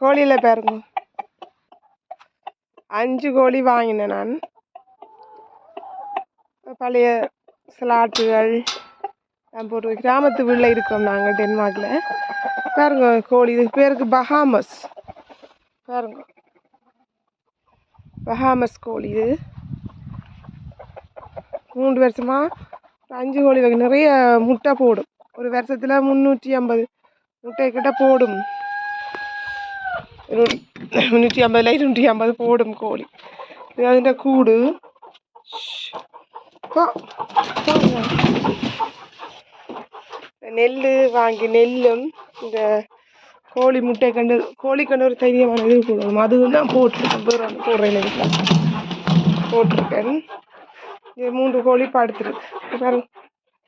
கோழியில் பாருங்க. அஞ்சு கோழி வாங்கினேன் நான். பழைய ஸ்லாட்டுகள் நம்ம ஒரு கிராமத்து வீட்டில் இருக்கோம் நாங்கள் டென்மார்க்கில் பாருங்க கோழி இது பேருக்கு பஹாமஸ். பாருங்க. பஹாமஸ் கோழி இது. மூன்று வருஷமாக ஒரு அஞ்சு கோழி வைக்க நிறைய முட்டை போடும். ஒரு வருஷத்தில் முந்நூற்றி ஐம்பது முட்டை கிட்ட போடும். ஒரு முந்நூற்றி ஐம்பதுல இருநூற்றி ஐம்பது போடும் கோழி இது അതിൻ്റെ கூடு போ, போங்க. நெல் வாங்கி நெல்லும் இந்த கோழி முட்டை கண்டு கோழி கண்டு ஒரு தைரியமான இது போடணும் அதுவும் தான் போட்டிருக்கேன் வேறு ஒன்று போடுறேன் வீட்டில் போட்டிருக்கேன் இது மூன்று கோழி படுத்துருக்கு இது பாருங்க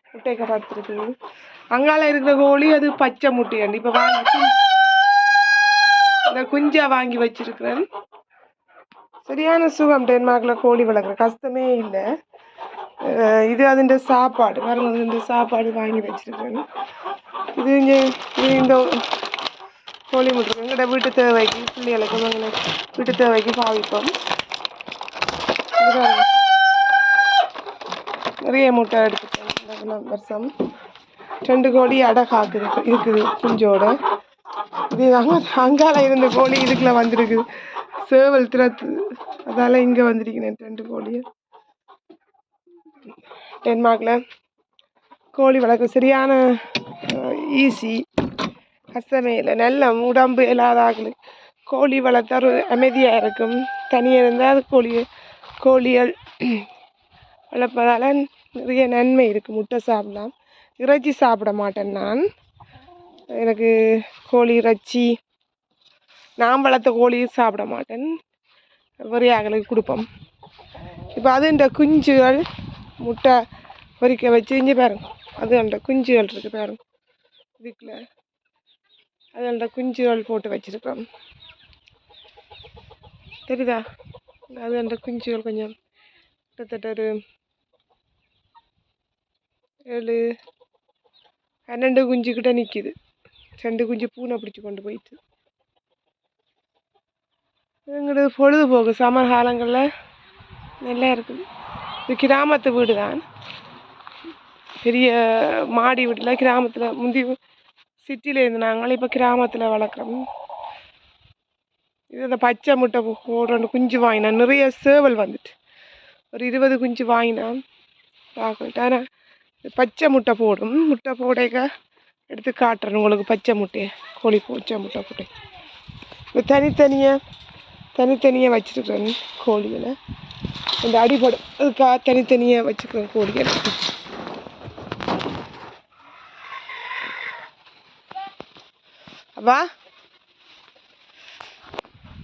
முட்டைக்க படுத்துருக்கு அங்கால இருக்கிற கோழி அது பச்சை முட்டையாண்டு இப்போ வாங்கி இந்த குஞ்சா வாங்கி வச்சிருக்கிறேன். சரியான சுகம் டென்மார்க்கில் கோழி வளர்க்குற கஷ்டமே இல்லை. இது அதுண்ட சாப்பாடு பாருங்க இந்த சாப்பாடு வாங்கி வச்சிருக்கிறேன். இது இங்கே இந்த கோழி முட்டை எங்களோட வீட்டு தேவைக்கு பிள்ளைகளுக்கு எங்களை வீட்டு தேவைக்கு பாவிப்போம். நிறைய முட்டை எடுத்துட்டேன். வருஷம். ரெண்டு கோழி அடை காக்குது இருக்குது குஞ்சோட. அங்கால இருந்த கோழி இதுக்குள்ள வந்திருக்குது சேவல் திறத்து. அதால இங்க வந்திருக்கிறேன் ரெண்டு கோழி டென்மார்க்கில் கோழி வளர்க்க சரியான ஈஸி கஷ்டமே இல்லை. நல்ல உடம்பு இல்லாத ஆக்களுக்கு கோழி வளர்த்தா ஒரு அமைதியாக இருக்கும். தனியாக இருந்தால் கோழி கோழிகள் வளர்ப்பதால் நிறைய நன்மை இருக்குது முட்டை சாப்பிடலாம். இறைச்சி சாப்பிட மாட்டேன் நான். எனக்கு கோழி இறைச்சி. நான் வளர்த்த கோழியும் சாப்பிட மாட்டேன். வெறியாக்களுக்கு கொடுப்போம். இப்போ அது இந்த குஞ்சுகள் முட்டை பொரிக்க வச்சு இங்கே பாருங்க. அது அந்த குஞ்சுகள் இருக்கு பாருங்க. இதுக்குள்ள அது அந்த குஞ்சுகள் போட்டு வச்சிருக்கோம் தெரியுதா? அது அந்த குஞ்சுகள் கொஞ்சம் கிட்டத்தட்ட ஒரு ஏழு பன்னெண்டு குஞ்சுக்கிட்ட நிற்கிது ரெண்டு குஞ்சு பூனை பிடிச்சி கொண்டு போயிட்டு. எங்களது பொழுதுபோக்கு சமர் காலங்களில் நல்லா இருக்குது. இது கிராமத்து வீடு தான் பெரிய மாடி வீட்டில் கிராமத்தில் முந்தி சிட்டியில் இருந்து இப்போ கிராமத்தில் வளர்க்குறோம். இது இந்த பச்சை முட்டை போடுற குஞ்சு வாங்கினேன் நிறைய சேவல் வந்துட்டு. ஒரு இருபது குஞ்சு வாங்கினான் பார்க்கட்டு ஆனால் பச்சை முட்டை போடும். முட்டை போடைக்க எடுத்து காட்டுறேன். உங்களுக்கு பச்சை முட்டையை கோழி பச்சை முட்டை போட்டு. இது தனித்தனியாக தனித்தனியாக வச்சுருக்கிறேன் கோழிகளை. இந்த அடிபடும் அதுக்காக தனித்தனியாக வச்சுக்கிறேன் கோழிகளை. அப்பா